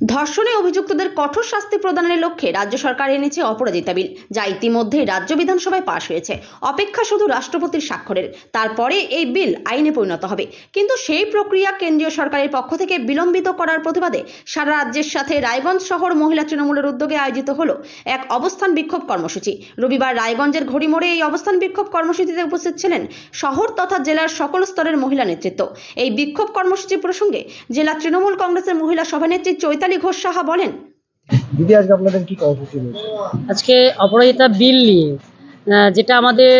ধর্ষণে অভিযুক্তদের কঠোর শাস্তি প্রদানের লক্ষ্যে রাজ্য সরকার এনেছে অপরাজিতা বিল, যা ইতিমধ্যে রাজ্য বিধানসভায় পাশ হয়েছে। অপেক্ষা শুধু রাষ্ট্রপতির স্বাক্ষরের, তারপরে এই বিল আইনে পরিণত হবে। কিন্তু সেই প্রক্রিয়া কেন্দ্রীয় সরকারের পক্ষ থেকে বিলম্বিত করার প্রতিবাদে সারা রাজ্যের সাথে রায়গঞ্জ শহর মহিলা তৃণমূলের উদ্যোগে আয়োজিত হলো এক অবস্থান বিক্ষোভ কর্মসূচি। রবিবার রায়গঞ্জের ঘড়িমোড়ে এই অবস্থান বিক্ষোভ কর্মসূচিতে উপস্থিত ছিলেন শহর তথা জেলার সকল স্তরের মহিলা নেতৃত্ব। এই বিক্ষোভ কর্মসূচি প্রসঙ্গে জেলা তৃণমূল কংগ্রেসের মহিলা সভানেত্রী চৈতালি ঘোষ সাহা বলেন। দিদি আজকে আপনাদের কি কর্মসূচি রয়েছে আজকে অপরাজিতা বিল নিয়ে যেটা আমাদের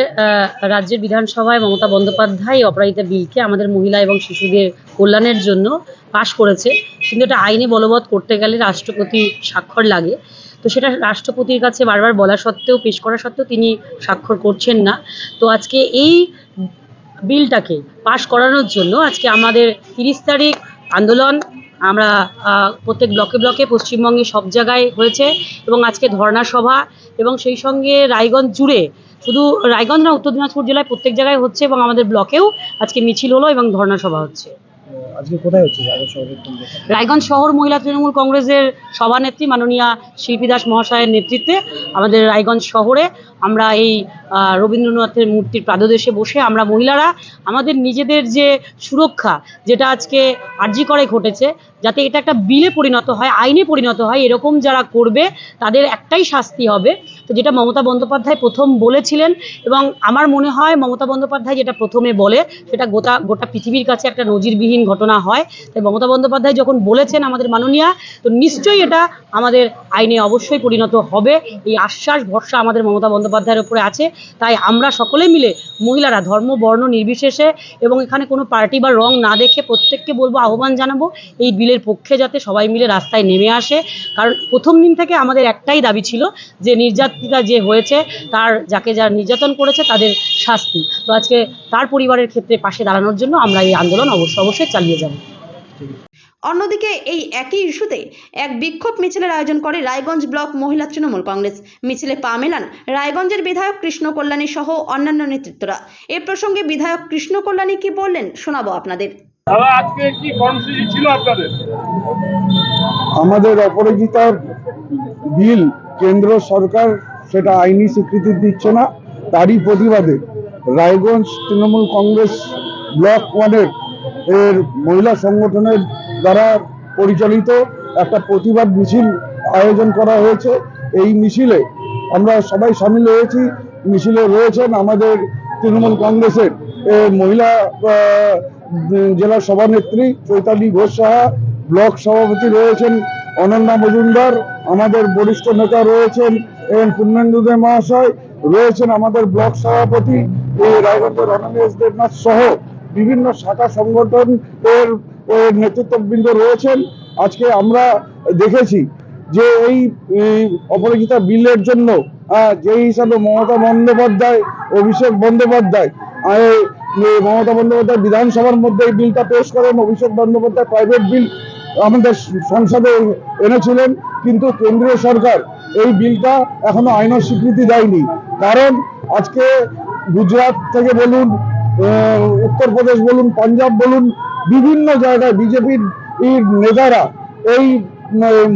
রাজ্যের বিধানসভায় মমতা বন্দ্যোপাধ্যায় অপরাজিতা বিলকে আমাদের মহিলা এবং শিশুদের কল্যাণের জন্য পাশ করেছে। কিন্তু এটা আইনে বলবৎ করতে গেলে রাষ্ট্রপতি স্বাক্ষর লাগে। তো সেটা রাষ্ট্রপতির কাছে বারবার বলা সত্ত্বেও পেশ করা সত্ত্বেও তিনি স্বাক্ষর করছেন না। তো আজকে এই বিলটাকে পাশ করানোর জন্য আজকে আমাদের তিরিশ তারিখ আন্দোলন আমরা প্রত্যেক ব্লকে ব্লকে পশ্চিমবঙ্গে সব জায়গায় হয়েছে এবং আজকে ধর্ণা সভা এবং সেই সঙ্গে রায়গঞ্জ জুড়ে শুধু রায়গঞ্জ না উত্তর দিনাজপুর জেলায় প্রত্যেক জায়গায় হচ্ছে এবং আমাদের ব্লকেও আজকে মিছিল হলো এবং ধর্ণা সভা হচ্ছে। আজকে কোথায় হচ্ছে রায়গঞ্জ শহর মহিলা তৃণমূল কংগ্রেসের সভানেত্রী মাননীয়া শিল্পী দাস মহাশয়ের নেতৃত্বে আমাদের রায়গঞ্জ শহরে আমরা এই রবীন্দ্রনাথের মূর্তির প্রাদদেশে বসে আমরা মহিলারা আমাদের নিজেদের যে সুরক্ষা যেটা আজকে আর্জি করে ঘটেছে, যাতে এটা একটা বিলে পরিণত হয়, আইনে পরিণত হয়, এরকম যারা করবে তাদের একটাই শাস্তি হবে। তো যেটা মমতা বন্দ্যোপাধ্যায় প্রথম বলেছিলেন এবং আমার মনে হয় মমতা বন্দ্যোপাধ্যায় যেটা প্রথমে বলে, সেটা গোটা গোটা পৃথিবীর কাছে একটা নজিরবিহীন ঘটনা হয়। তাই মমতা বন্দ্যোপাধ্যায় যখন বলেছেন আমাদের মাননীয়া, তো নিশ্চয়ই এটা আমাদের আইনে অবশ্যই পরিণত হবে। এই আশ্বাস, ভরসা আমাদের মমতা বন্দ্যোপাধ্যায়ের উপরে আছে। তাই আমরা সকলে মিলে মহিলারা ধর্ম, বর্ণ নির্বিশেষে এবং এখানে কোনো পার্টি বা রং না দেখে প্রত্যেককে বলব, আহ্বান জানাব, এই বিলের পক্ষে যাতে সবাই মিলে রাস্তায় নেমে আসে। কারণ প্রথম দিন থেকে আমাদের একটাই দাবি ছিল যে নির্যাতিতা যে হয়েছে, তার যাকে যারা নির্যাতন করেছে তাদের শাস্তি। তো আজকে তার পরিবারের ক্ষেত্রে পাশে দাঁড়ানোর জন্য আমরা এই আন্দোলন অবশ্যই অবশ্যই চালিয়ে যাব। অন্যদিকে এই একই ইস্যুতে এক বিক্ষোভ মিছিলের আয়োজন করে রায়গঞ্জ ব্লক মহিলা তৃণমূল কংগ্রেস। মিছিলে পা মেলান রায়গঞ্জের বিধায়ক কৃষ্ণ কল্যাণী সহ অন্যান্য নেতৃত্বরা। এ প্রসঙ্গে বিধায়ক কৃষ্ণ কল্যাণী কি বললেন শোনাবো আপনাদের। আজকে কি কর্মসূচি ছিল আপনাদের? আমাদের অপরাজিতার বিল কেন্দ্র সরকার সেটা আইনি স্বীকৃতি দিচ্ছে না তারই প্রতিবাদে রায়গঞ্জ তৃণমূল কংগ্রেস ব্লক ওয়ানের এর মহিলা সংগঠনের দ্বারা পরিচালিত একটা প্রতিবাদ মিছিল আয়োজন করা হয়েছে। এই মিছিলে আমরা সবাই সামিল হয়েছি। মিছিলে রয়েছেন আমাদের তৃণমূল কংগ্রেসের মহিলা জেলা সভানেত্রী চৈতালি ঘোষ সাহা, ব্লক সভাপতি রয়েছেন অনন্যা মজুমদার, আমাদের বরিষ্ঠ নেতা রয়েছেন এন পূর্ণেন্দু দে মহাশয়, রয়েছেন আমাদের ব্লক সভাপতি রায়গঞ্জের রণমেশ দেবনাথ সহ বিভিন্ন শাখা সংগঠন এর নেতৃত্ববৃন্দ রয়েছেন। আজকে আমরা দেখেছি যে এই অপরাজিতা বিলের জন্য আহ, যে হিসাবে মমতা বন্দ্যোপাধ্যায় অভিষেক বন্দ্যোপাধ্যায় মমতা বন্দ্যোপাধ্যায় বিধানসভার মধ্যে এই বিলটা পেশ করেন অভিষেক বন্দ্যোপাধ্যায় প্রাইভেট বিল আমাদের সংসদে এনেছিলেন কিন্তু কেন্দ্রীয় সরকার এই বিলটা এখনও আইন স্বীকৃতি দেয়নি। কারণ আজকে গুজরাট থেকে বলুন উত্তরপ্রদেশ বলুন পাঞ্জাব বলুন বিভিন্ন জায়গায় বিজেপির নেতারা এই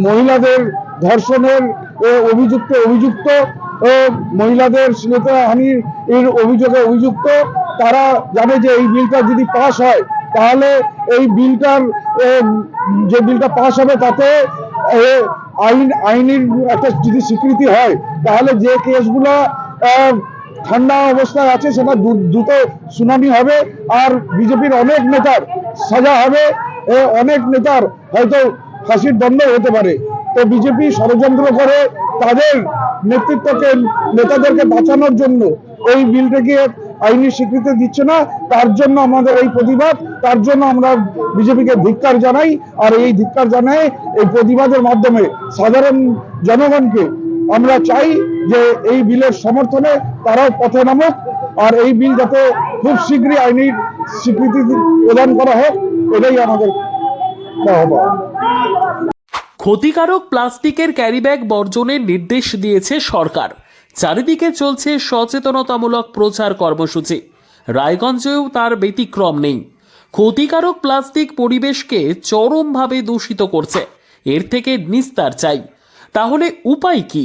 মহিলাদের ধর্ষণের অভিযুক্ত অভিযুক্ত মহিলাদের শ্লীলতাহানির এর অভিযোগে অভিযুক্ত, তারা জানে যে এই বিলটা যদি পাস হয়, তাহলে এই বিলটার যে বিলটা পাস হবে তাতে আইন, আইনের একটা যদি স্বীকৃতি হয়, তাহলে যে কেসগুলো ঠান্ডা অবস্থায় আছে সেটা দ্রু- দ্রুত শুনানি হবে আর বিজেপির অনেক নেতার সাজা হবে এ, অনেক নেতার হয়তো ফাঁসির দণ্ড হতে পারে। তো বিজেপি ষড়যন্ত্র করে তাদের নেতৃত্বকে নেতাদেরকে বাঁচানোর জন্য এই বিলটাকে আইনি স্বীকৃতি দিচ্ছে না তার জন্য আমাদের এই প্রতিবাদ তার জন্য আমরা বিজেপিকে ধিক্কার জানাই আর এই ধিক্কার জানাই এই প্রতিবাদের মাধ্যমে সাধারণ জনগণকে আমরা চাই যে এই বিলের সমর্থনে তারাও পথে নামুক আর এই বিল যাতে খুব শীঘ্রই আইনি স্বীকৃতি প্রদান করা হোক, এটাই আমাদের ক্ষতিকারক প্লাস্টিকের ক্যারিব্যাগ বর্জনের নির্দেশ দিয়েছে সরকার। চারিদিকে চলছে সচেতনতামূলক প্রচার কর্মসূচি। রায়গঞ্জেও তার ব্যতিক্রম নেই। ক্ষতিকারক প্লাস্টিক পরিবেশকে চরমভাবে দূষিত করছে। এর থেকে নিস্তার চাই। তাহলে উপায় কি?